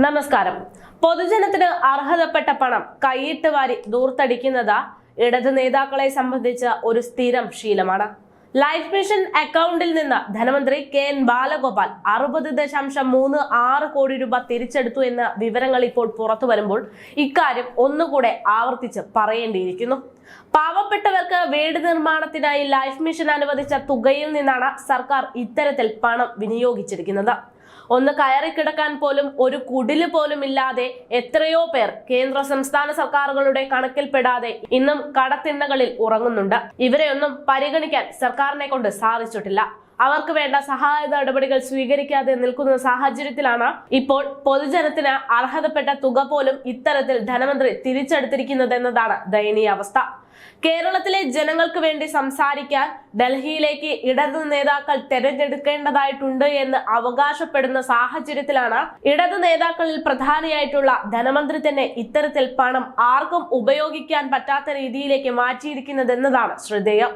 നമസ്കാരം. പൊതുജനത്തിന് അർഹതപ്പെട്ട പണം കൈയിട്ട് വാരി ദൂർത്തടിക്കുന്നത് ഇടത് നേതാക്കളെ സംബന്ധിച്ച ഒരു സ്ഥിരം ശീലമാണ്. ലൈഫ് മിഷൻ അക്കൗണ്ടിൽ നിന്ന് ധനമന്ത്രി കെ എൻ ബാലഗോപാൽ അറുപത് ദശാംശം മൂന്ന് ആറ് കോടി രൂപ തിരിച്ചെടുത്തു എന്ന വിവരങ്ങൾ ഇപ്പോൾ പുറത്തു വരുമ്പോൾ ഇക്കാര്യം ഒന്നുകൂടെ ആവർത്തിച്ച് പറയേണ്ടിയിരിക്കുന്നു. പാവപ്പെട്ടവർക്ക് വീട് നിർമ്മാണത്തിനായി ലൈഫ് മിഷൻ അനുവദിച്ച തുകയിൽ നിന്നാണ് സർക്കാർ ഇത്തരത്തിൽ പണം വിനിയോഗിച്ചിരിക്കുന്നത്. ഒന്ന് കയറി കിടക്കാൻ പോലും ഒരു കുടിൽ പോലും ഇല്ലാതെ എത്രയോ പേർ കേന്ദ്ര സംസ്ഥാന സർക്കാരുകളുടെ കണക്കിൽപ്പെടാതെ ഇന്നും കടത്തിണ്ണകളിൽ ഉറങ്ങുന്നുണ്ട്. ഇവരെയൊന്നും പരിഗണിക്കാൻ സർക്കാരിനെ കൊണ്ട് സാധിച്ചിട്ടില്ല. അവർക്ക് വേണ്ട സഹായ നടപടികൾ സ്വീകരിക്കാതെ നിൽക്കുന്ന സാഹചര്യത്തിലാണ് ഇപ്പോൾ പൊതുജനത്തിന് അർഹതപ്പെട്ട തുക പോലും ഇത്തരത്തിൽ ധനമന്ത്രി തിരിച്ചെടുത്തിരിക്കുന്നതെന്നതാണ് ദയനീയ അവസ്ഥ. കേരളത്തിലെ ജനങ്ങൾക്ക് വേണ്ടി സംസാരിക്കാൻ ഡൽഹിയിലേക്ക് ഇടതു നേതാക്കൾ തെരഞ്ഞെടുക്കേണ്ടതായിട്ടുണ്ട് എന്ന് അവകാശപ്പെടുന്ന സാഹചര്യത്തിലാണ് ഇടതു നേതാക്കളിൽ പ്രധാനിയായിട്ടുള്ള ധനമന്ത്രി തന്നെ ഇത്തരത്തിൽ പണം ആർക്കും ഉപയോഗിക്കാൻ പറ്റാത്ത രീതിയിലേക്ക് മാറ്റിയിരിക്കുന്നതെന്നതാണ് ശ്രദ്ധേയം.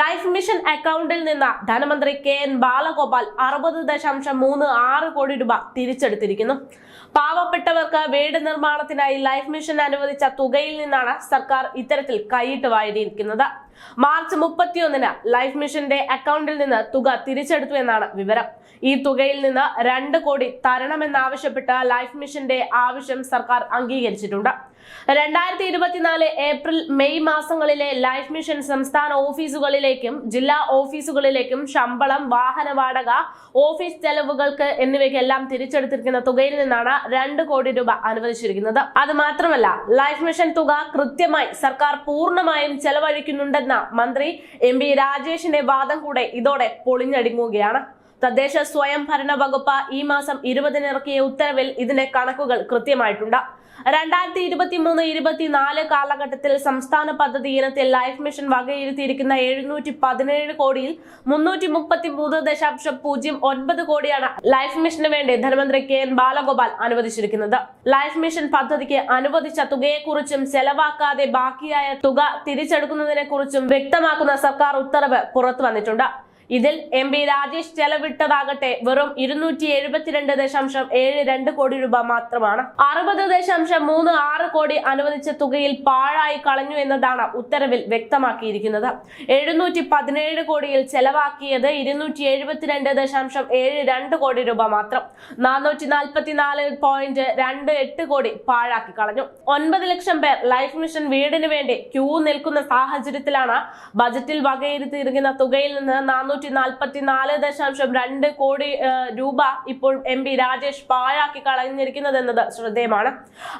ലൈഫ് മിഷൻ അക്കൗണ്ടിൽ നിന്ന് ധനമന്ത്രി കെ എൻ ബാലഗോപാൽ അറുപത് ദശാംശം മൂന്ന് ആറ് കോടി രൂപ തിരിച്ചെടുത്തിരിക്കുന്നു. പാവപ്പെട്ടവർക്ക് വീട് നിർമ്മാണത്തിനായി ലൈഫ് മിഷൻ അനുവദിച്ച തുകയിൽ നിന്നാണ് സർക്കാർ ഇത്തരത്തിൽ കൈയിട്ട് വാരിയിരിക്കുന്നത് മാർച്ച് മുപ്പത്തിയൊന്നിന് ലൈഫ് മിഷന്റെ അക്കൗണ്ടിൽ നിന്ന് തുക തിരിച്ചെടുത്തു എന്നാണ് വിവരം. ഈ തുകയിൽ നിന്ന് രണ്ട് കോടി തരണമെന്നാവശ്യപ്പെട്ട ലൈഫ് മിഷന്റെ ആവശ്യം സർക്കാർ അംഗീകരിച്ചിട്ടുണ്ട്. രണ്ടായിരത്തി ഇരുപത്തിനാല് ഏപ്രിൽ മെയ് മാസങ്ങളിലെ ലൈഫ് മിഷൻ സംസ്ഥാന ഓഫീസുകളിലേക്കും ജില്ലാ ഓഫീസുകളിലേക്കും ശമ്പളം വാഹന വാടക ഓഫീസ് ചെലവുകൾക്ക് എന്നിവയ്ക്കെല്ലാം തിരിച്ചെടുത്തിരിക്കുന്ന തുകയിൽ നിന്നാണ് രണ്ട് കോടി രൂപ അനുവദിച്ചിരിക്കുന്നത്. അത് മാത്രമല്ല ലൈഫ് മിഷൻ തുക കൃത്യമായി സർക്കാർ പൂർണമായും ചെലവഴിക്കുന്നുണ്ടെന്ന മന്ത്രി എം രാജേഷിന്റെ വാദം കൂടെ ഇതോടെ പൊളിഞ്ഞടുങ്ങുകയാണ്. തദ്ദേശ സ്വയംഭരണ വകുപ്പ് ഈ മാസം ഇരുപതിന് ഇറക്കിയ ഉത്തരവിൽ ഇതിന്റെ കണക്കുകൾ കൃത്യമായിട്ടുണ്ട്. രണ്ടായിരത്തി ഇരുപത്തി മൂന്ന് ഇരുപത്തിനാല് കാലഘട്ടത്തിൽ സംസ്ഥാന പദ്ധതി ഇനത്തിൽ ലൈഫ് മിഷൻ വകയിരുത്തിയിരിക്കുന്ന എഴുന്നൂറ്റി പതിനേഴ് കോടിയിൽ മുന്നൂറ്റി മുപ്പത്തി മൂന്ന് ദശാംശം പൂജ്യം ഒൻപത് കോടിയാണ് ലൈഫ് മിഷന് വേണ്ടി ധനമന്ത്രി കെ എൻ ബാലഗോപാൽ അനുവദിച്ചിരിക്കുന്നത്. ലൈഫ് മിഷൻ പദ്ധതിക്ക് അനുവദിച്ച തുകയെക്കുറിച്ചും ചെലവാക്കാതെ ബാക്കിയായ തുക തിരിച്ചെടുക്കുന്നതിനെ കുറിച്ചും വ്യക്തമാക്കുന്ന സർക്കാർ ഉത്തരവ് പുറത്തു വന്നിട്ടുണ്ട്. ഇതിൽ എം പി രാജേഷ് ചെലവിട്ടതാകട്ടെ വെറും ഇരുന്നൂറ്റി എഴുപത്തിരണ്ട് ദശാംശം ഏഴ് രണ്ട് കോടി രൂപ മാത്രമാണ്. അറുപത് ദശാംശം മൂന്ന് ആറ് കോടി അനുവദിച്ച തുകയിൽ പാഴായി കളഞ്ഞു എന്നതാണ് ഉത്തരവിൽ വ്യക്തമാക്കിയിരിക്കുന്നത്. എഴുന്നൂറ്റി പതിനേഴ് കോടിയിൽ ചെലവാക്കിയത് ഇരുന്നൂറ്റി എഴുപത്തിരണ്ട് ദശാംശം ഏഴ് രണ്ട് കോടി രൂപ മാത്രം. നാനൂറ്റി നാൽപ്പത്തിനാല് പോയിന്റ് രണ്ട് എട്ട് കോടി പാഴാക്കി കളഞ്ഞു. ഒൻപത് ലക്ഷം പേർ ലൈഫ് മിഷൻ വീടിന് വേണ്ടി ക്യൂ നിൽക്കുന്ന സാഹചര്യത്തിലാണ് ബജറ്റിൽ വകയിരുത്തിയിരിക്കുന്ന തുകയിൽ നിന്ന് നാനൂറ്റി നാൽപ്പത്തി നാല് ദശാംശം രണ്ട് കോടി രൂപ ഇപ്പോൾ എം പി രാജേഷ് പാഴാക്കി കളഞ്ഞിരിക്കുന്നത് എന്നത് ശ്രദ്ധേയമാണ്.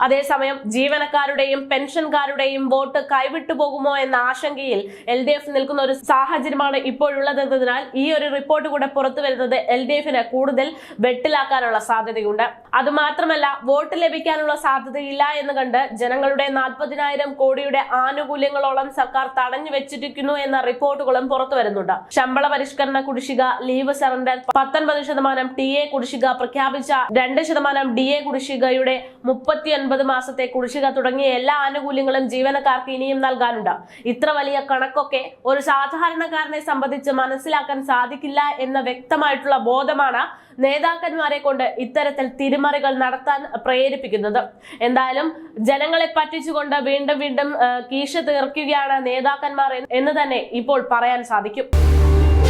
അതേസമയം ജീവനക്കാരുടെയും പെൻഷൻകാരുടെയും വോട്ട് കൈവിട്ടു പോകുമോ എന്ന ആശങ്കയിൽ എൽ ഡി എഫ് നിൽക്കുന്ന ഒരു സാഹചര്യമാണ് ഇപ്പോഴുള്ളതെന്നതിനാൽ ഈ ഒരു റിപ്പോർട്ട് കൂടെ പുറത്തു വരുന്നത് എൽ ഡി എഫിന് കൂടുതൽ വെട്ടിലാക്കാനുള്ള സാധ്യതയുണ്ട്. അത് മാത്രമല്ല വോട്ട് ലഭിക്കാനുള്ള സാധ്യതയില്ല എന്ന് കണ്ട് ജനങ്ങളുടെ നാൽപ്പതിനായിരം കോടിയുടെ ആനുകൂല്യങ്ങളോളം സർക്കാർ തടഞ്ഞു വെച്ചിരിക്കുന്നു എന്ന റിപ്പോർട്ടുകളും പുറത്തു വരുന്നുണ്ട്. ശമ്പള പരിഷ്കരണ കുടിശ്ശിക ലീവ് സറണ്ടർ പത്തൊൻപത് ശതമാനം ടി എ കുടിശ്ശിക പ്രഖ്യാപിച്ച രണ്ട് ശതമാനം ഡി എ കുടിശ്ശികയുടെ മുപ്പത്തി ഒൻപത് മാസത്തെ കുടിശ്ശിക തുടങ്ങിയ എല്ലാ ആനുകൂല്യങ്ങളും ജീവനക്കാർക്ക് ഇനിയും നൽകാനുണ്ട്. ഇത്ര വലിയ കണക്കൊക്കെ ഒരു സാധാരണക്കാരനെ സംബന്ധിച്ച് മനസ്സിലാക്കാൻ സാധിക്കില്ല എന്ന വ്യക്തമായിട്ടുള്ള ബോധമാണ് നേതാക്കന്മാരെ കൊണ്ട് ഇത്തരത്തിൽ തിരിമറികൾ നടത്താൻ പ്രേരിപ്പിക്കുന്നത്. എന്തായാലും ജനങ്ങളെ പറ്റിച്ചുകൊണ്ട് വീണ്ടും വീണ്ടും കീശ തീർക്കുകയാണ് നേതാക്കന്മാർ എന്ന് തന്നെ ഇപ്പോൾ പറയാൻ സാധിക്കും.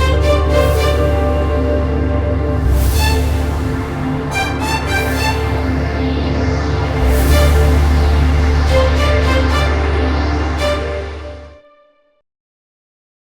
Música